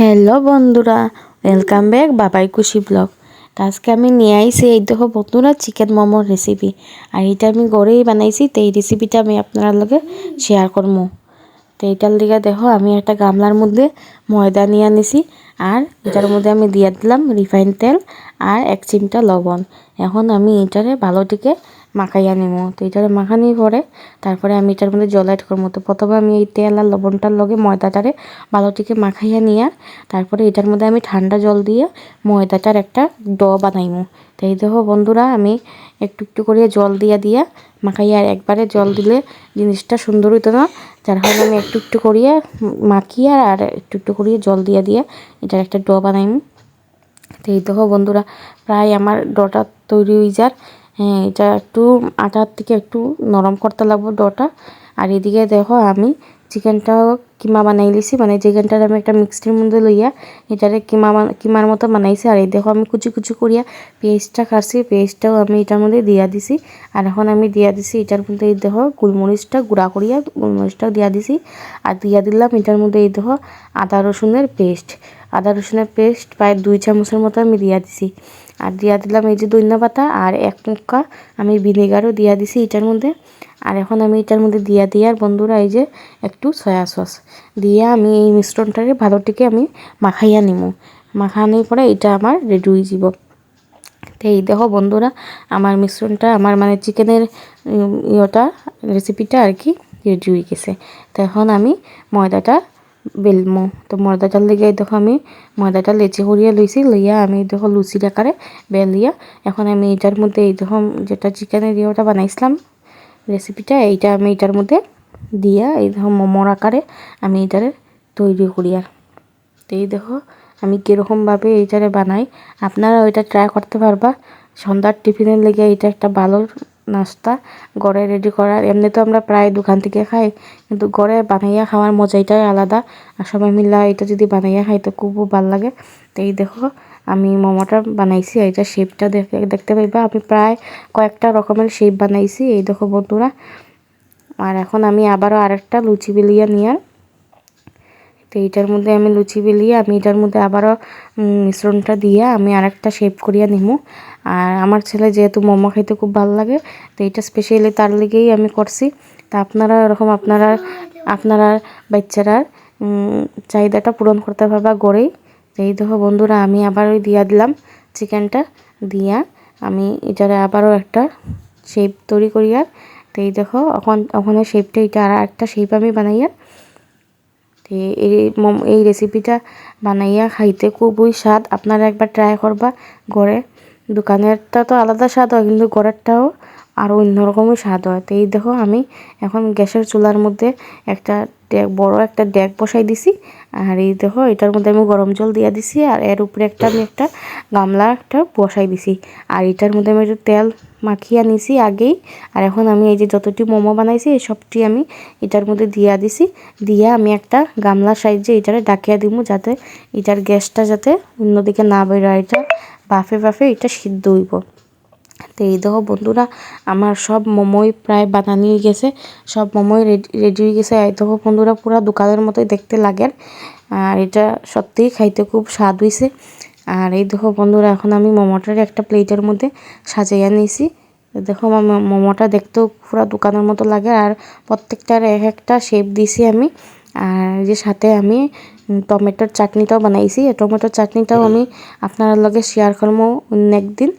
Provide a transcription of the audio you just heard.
Hello বন্ধুরা welcome back বাবাই খুশি ব্লগ আজকে আমি নিয়ে আইছি এই দেখো বন্ধুরা চিকেন মোমোর রেসিপি আর এটা আমি ঘরেই বানাইছি, তো এই রেসিপিটা আমি আপনার লগে শেয়ার করব তো এইটার দিকে দেখো, আমি একটা গামলার মধ্যে ময়দা নিয়ে আনিছি, আর এটার মধ্যে আমি দিয়ে দিলাম রিফাইন তেল আর এক চিমটা লবণ। এখন আমি এটারে ভালোটিকে মাখাইয়া নিব তো এটারে মাখানি পরে তারপরে আমি এটার মধ্যে জল অ্যাড করব। তো প্রথমে আমি এই তেল আর লবণটার লগে ময়দাটারে ভালোটিকে মাখাইয়া নিয়া, তারপরে এটার মধ্যে আমি ঠান্ডা জল দিয়ে ময়দাটার একটা ড বানাইমু। তো এই দেখো বন্ধুরা, আমি একটু একটু করে জল দিয়া দিয়া মাখাইয়া আর একবারে জল দিলে জিনিসটা সুন্দর হইতো না। যার কারণে আমি একটু একটু করিয়া মাখিয়া আর একটু একটু করিয়ে জল দিয়া দিয়া এটার একটা ড বানাইমু। তো এই দেখো বন্ধুরা, প্রায় আমার ডটা তৈরি হয়ে যার। এটা একটু আটার থেকে একটু নরম করতে লাগবো ডটা। আর এদিকে দেখো আমি চিকেনটাও কিমা বানাই লিছি মানে চিকেনটার আমি একটা মিক্সির মধ্যে লইয়া এটারে কিমা কিমার মতো বানাইছি। আর এই দেখো আমি কুচি কুচি করিয়া পেস্টটা কাটছি পেস্টটাও আমি এটার মধ্যে দিয়া দিছি। আর এখন আমি দিয়া দিছি এটার মধ্যে এই দেখো গোলমরিচটা গুঁড়া করিয়া গোলমরিচটাও দিয়া দিছি। আর দিয়া দিলাম এটার মধ্যে এই দেখো আদা রসুনের পেস্ট। আদা রসুনের পেস্ট প্রায় দুই চামচের মতো আমি দিয়া দিছি। আর দিয়া দিলাম এই যে দইনা পাতা আর এক মুক্কা আমি ভিনেগারও দিয়া দিছি এটার মধ্যে। আর এখন আমি এটার মধ্যে দিয়া দিই। আর বন্ধুরা, এই যে একটু সয়া সস দিয়ে আমি এই মিশ্রণটাকে ভালোটিকে আমি মাখাইয়া নিমু। মাখানোর পরে এটা আমার রেডি হয়ে যাব তো এই দেখো বন্ধুরা, আমার মিশ্রণটা, আমার মানে চিকেনের ইয়েটা রেসিপিটা আর কি রেডি হয়ে গেছে। তো এখন আমি ময়দাটা বেলমো। তো ময়দাটার লেগে দেখো আমি ময়দাটা লেচি করিয়া লইছি, লইয়া আমি দেখো লুচির আকারে বেলিয়া। এখন আমি এটার মধ্যে এই দেখো যেটা চিকেনের ইয়েটা বানাইছিলাম রেসিপিটা এইটা আমি এটার মধ্যে দিয়া এই দেখো মোমোর আকারে আমি এটারে তৈরি করি আর। তো এই দেখো আমি কীরকমভাবে এইটারে বানাই। আপনারা ওইটা ট্রাই করতে পারবা। সন্ধ্যার টিফিনের লেগে এটা একটা ভালো নাস্তা, ঘরে রেডি করার এমনি তো আমরা প্রায় দোকান থেকে খাই, কিন্তু ঘরে বানাইয়া খাওয়ার মজাটাই আলাদা। আর সবাই মিলা এটা যদি বানাইয়া খাই, তো খুব ভালো লাগে। তো এই দেখো, আমি মোমোটা বানাইছি এইটা শেপটা দেখে, দেখতে পাইবা, আমি প্রায় কয়েকটা রকমের শেপ বানাইছি। এই দেখো বন্ধুরা, আর এখন আমি আবারও আরেকটা লুচি বেলিয়া নিয়ে তো এইটার মধ্যে আমি লুচি বেলিয়ে, আমি এটার মধ্যে আবারও মিশ্রণটা দিয়ে আমি আরেকটা শেপ করিয়া নিমু। আর আমার ছেলে যেহেতু মোমো খাইতে খুব ভালো লাগে, তো এটা স্পেশালি তার লেগেই আমি করছি। তা আপনারা এরকম আপনারা আপনারা বাচ্চারা চাহিদাটা পূরণ করতে পারবা গড়েই। এই দেখো বন্ধুরা, আমি আবার ওই দিয়া দিলাম চিকেনটা দিয়া আমি এটারে আবারও একটা শেপ তৈরি করিয়া, তো এই দেখো, এখন, ওখানে শেপটা এটা আর একটা শেপ আমি বানাইয়া তো এই এই রেসিপিটা বানাইয়া খাইতে খুবই স্বাদ। আপনারা একবার ট্রাই করবা ঘরে। দোকানেরটা তো আলাদা স্বাদ হয়, কিন্তু ঘরেরটাও আরও অন্যরকমই স্বাদ হয়। তো এই দেখো, আমি এখন গ্যাসের চুলার মধ্যে একটা ডেক বড় একটা ডেক বসাই দিছি। আর এই দেখো, এটার মধ্যে আমি গরম জল দিয়ে দিছি। আর এর উপরে একটা আমি একটা গামলা একটা বসাই দিছি। আর এটার মধ্যে আমি একটু তেল মাখিয়ে নিছি আগেই। আর এখন আমি এই যে যতটি মোমো বানাইছি, এই সবটি আমি এটার মধ্যে দিয়া দিছি। দিয়ে আমি একটা গামলার সাইজে এটারে ডাকিয়া দিব যাতে এটার গ্যাসটা যাতে অন্যদিকে না বেরোয়, এটা বাফে বাফে এটা সিদ্ধ হইব। তো এই দেখো বন্ধুরা, আমার সব মোমোই প্রায় বানানি হয়ে গেছে, সব মোমোই রেডি রেডি হয়ে গেছে। এই দেখো বন্ধুরা, পুরো দোকানের মতোই দেখতে লাগে। আর এটা সত্যিই খাইতে খুব স্বাদ হয়েছে আর এই দেখো বন্ধুরা এখন আমি মোমোটার একটা প্লেটের মধ্যে সাজাইয়া নিয়েছি দেখো মোমোটা দেখতেও পুরো দোকানের মতো লাগে আর প্রত্যেকটার এক একটা শেপ দিছি আমি। আর যে সাথে আমি টমেটোর চাটনিটাও বানাইছি। টমেটোর চাটনিটাও আমি আপনার লগে শেয়ার করব অন্য একদিন।